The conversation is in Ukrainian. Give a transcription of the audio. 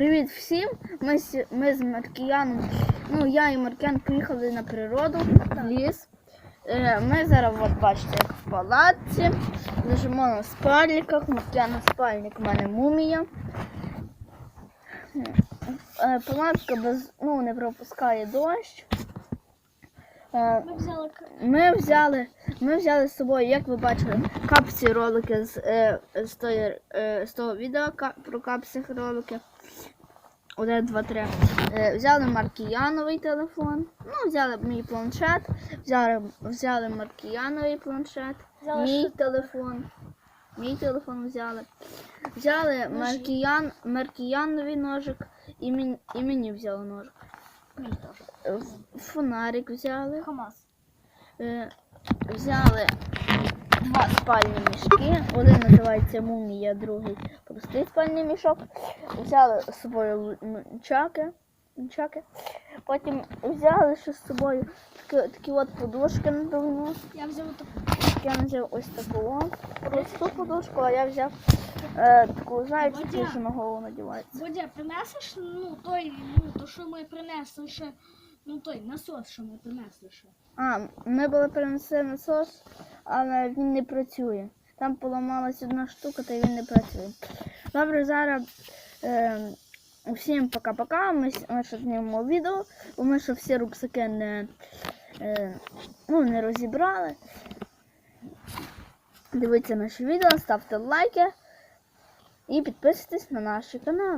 Привіт всім! Ми, ми з Маркіяном, ну я і Маркіян приїхали на природу, в ліс. Е, Ми зараз, от бачите, в палатці, лежимо на спальниках, Маркіян спальник, у мене мумія. Е, Палатка без, ну, не пропускає дощ. Е, Ми взяли ми взяли, ми взяли з собою, як ви бачили, капці ролики з, е, з, тої, е, з того відео про капці ролики. Один, два, три. Взяли Маркіяновий телефон. Ну, взяли мій планшет, взяли, взяли Маркіяновий планшет, Взяли мій що? телефон. Мій телефон взяли. Взяли Маркіян, Маркіяновий ножик і, мені, і мені взяли ножик. Фонарик взяли. КамАЗ. Е, взяли два спальні мішки. Один називається мумія, другий простий спальний мішок. Взяли з собою нчаки. нчаки. Потім взяли ще з собою такі, такі от подушки надувні. Я взяв таку. Я взяв ось таку просту подушку, а я взяв е, таку, знаєте, таку, що на голову надівається. Бодя, принесеш, ну, той, ну, то, що ми принесли ще, ну, той насос, що ми принесли ще. А, ми були перенесли насос, але він не працює. Там поламалась одна штука, та він не працює. Добре, зараз е, всім пока-пока. Ми, ми ще знімемо відео, бо ми ще всі рюкзаки не, е, ну, не розібрали. Дивіться наші відео, ставте лайки і підписуйтесь на наш канал.